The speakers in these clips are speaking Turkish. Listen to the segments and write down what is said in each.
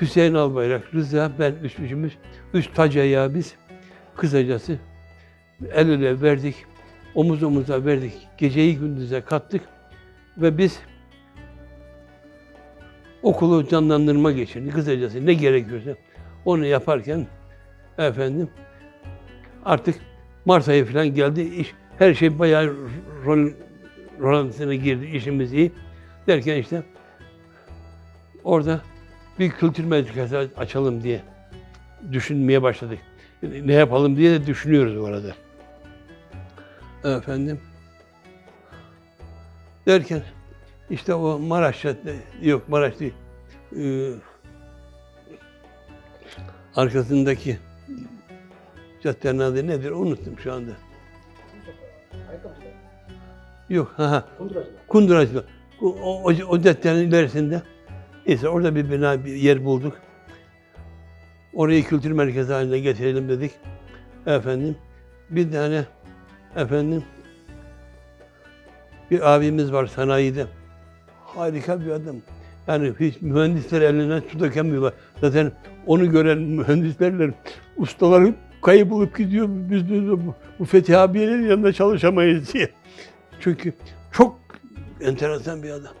Hüseyin Albayrak, Rıza, ben üç üçümüz, üç tac ayağı biz. Kısacası el ele verdik, omuz omuza verdik, geceyi gündüze kattık ve biz okulu canlandırmak için kısacası ne gerekiyorsa onu yaparken efendim artık Mart ayı falan geldi. iş her şey bayağı rol rolantısına girdi. işimiz iyi. Derken işte orada bir kültür merkezi açalım diye düşünmeye başladık. Ne yapalım diye de düşünüyoruz orada. Efendim. Derken işte o Maraş Cadde, yok Maraş değil, ee, arkasındaki caddenin adı nedir unuttum şu anda. Yok, ha ha. Kunduracılar. O, o, o caddenin ilerisinde. Neyse orada bir bina, bir yer bulduk. Orayı kültür merkezi haline getirelim dedik. Efendim, bir tane efendim bir abimiz var sanayide. Harika bir adam. Yani hiç mühendisler eline su dökemiyorlar. Zaten onu gören mühendislerle ustaları kaybolup gidiyor. Biz de bu, bu Fethi abiyenin yanında çalışamayız diye. Çünkü çok enteresan bir adam.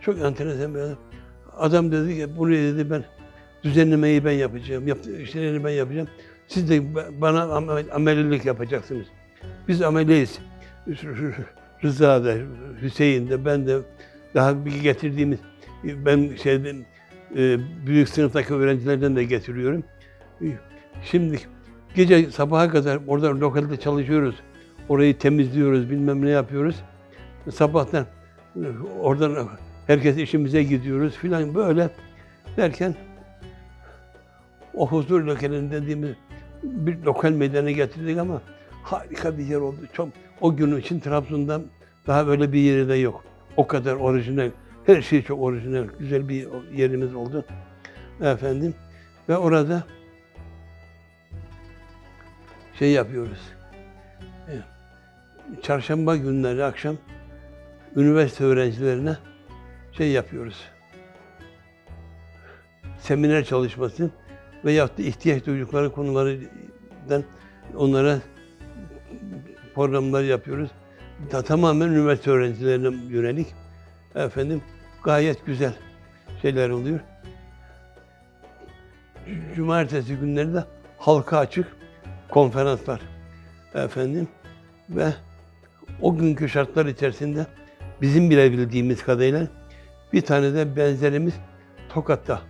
Çok enteresan bir adam. Adam dedi ki bunu dedi ben düzenlemeyi ben yapacağım. Yaptı, işlerini ben yapacağım. Siz de bana amel- amelilik yapacaksınız. Biz ameliyiz. Rıza da, Hüseyin de, ben de daha bir getirdiğimiz ben şeyden e, büyük sınıftaki öğrencilerden de getiriyorum. Şimdi gece sabaha kadar orada lokalde çalışıyoruz. Orayı temizliyoruz, bilmem ne yapıyoruz. Sabahtan e, oradan herkes işimize gidiyoruz filan böyle derken o huzur lokalini dediğimiz bir lokal meydana getirdik ama harika bir yer oldu. Çok o gün için Trabzon'dan daha böyle bir yeri de yok. O kadar orijinal. Her şey çok orijinal. Güzel bir yerimiz oldu. Efendim. Ve orada şey yapıyoruz. E, Çarşamba günleri akşam üniversite öğrencilerine şey yapıyoruz. Seminer çalışması veyahut da ihtiyaç duydukları konulardan onlara programlar yapıyoruz. Ta- tamamen üniversite öğrencilerine yönelik. Efendim gayet güzel şeyler oluyor. Cumartesi günleri de halka açık konferanslar. Efendim ve o günkü şartlar içerisinde bizim bile bildiğimiz kadarıyla bir tane de benzerimiz Tokat'ta.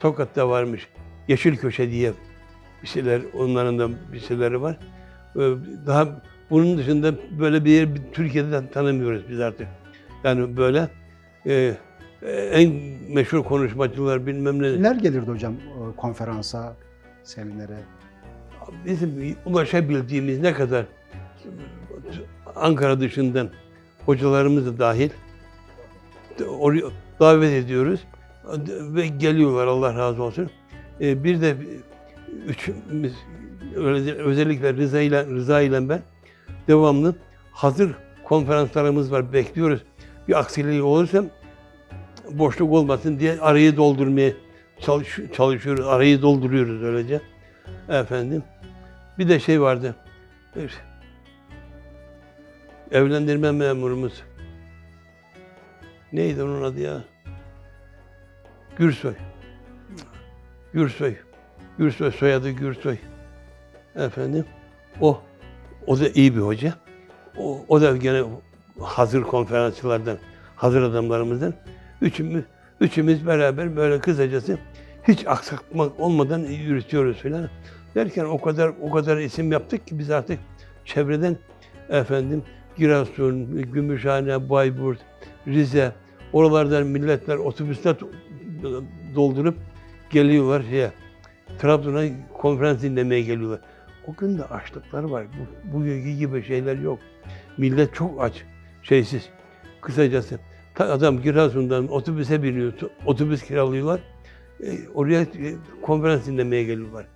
Tokat'ta varmış. Yeşil Köşe diye bir şeyler, onların da bir şeyleri var. Ee, Daha bunun dışında böyle bir yer Türkiye'de tanımıyoruz biz artık. Yani böyle e, en meşhur konuşmacılar bilmem ne. Kimler gelirdi hocam e, konferansa, seminere? Bizim ulaşabildiğimiz ne kadar Ankara dışından hocalarımız da dahil oraya davet ediyoruz ve geliyorlar Allah razı olsun. Ee, Bir de üçümüz özellikle Rıza ile Rıza ile ben devamlı hazır konferanslarımız var bekliyoruz. Bir aksiliği olursa boşluk olmasın diye arayı doldurmaya çalış, çalışıyoruz. Arayı dolduruyoruz öylece. Efendim. Bir de şey vardı. Bir evlendirme memurumuz. Neydi onun adı ya? Gürsoy. Gürsoy. Gürsoy soyadı Gürsoy. Efendim. O o da iyi bir hoca. O, o da gene hazır konferansçılardan, hazır adamlarımızdan. Üçümüz, üçümüz beraber böyle kısacası hiç aksakma olmadan yürütüyoruz filan. Derken o kadar o kadar isim yaptık ki biz artık çevreden efendim Giresun, Gümüşhane, Bayburt, Rize oralardan milletler otobüsler doldurup geliyorlar şeye. Trabzon'a konferans dinlemeye geliyorlar. O gün de açlıklar var. Bu, bugünkü gibi şeyler yok. Millet çok aç, şeysiz. Kısacası adam Giresun'dan otobüse biniyor, otobüs kiralıyorlar. E, oraya e, konferans dinlemeye geliyorlar.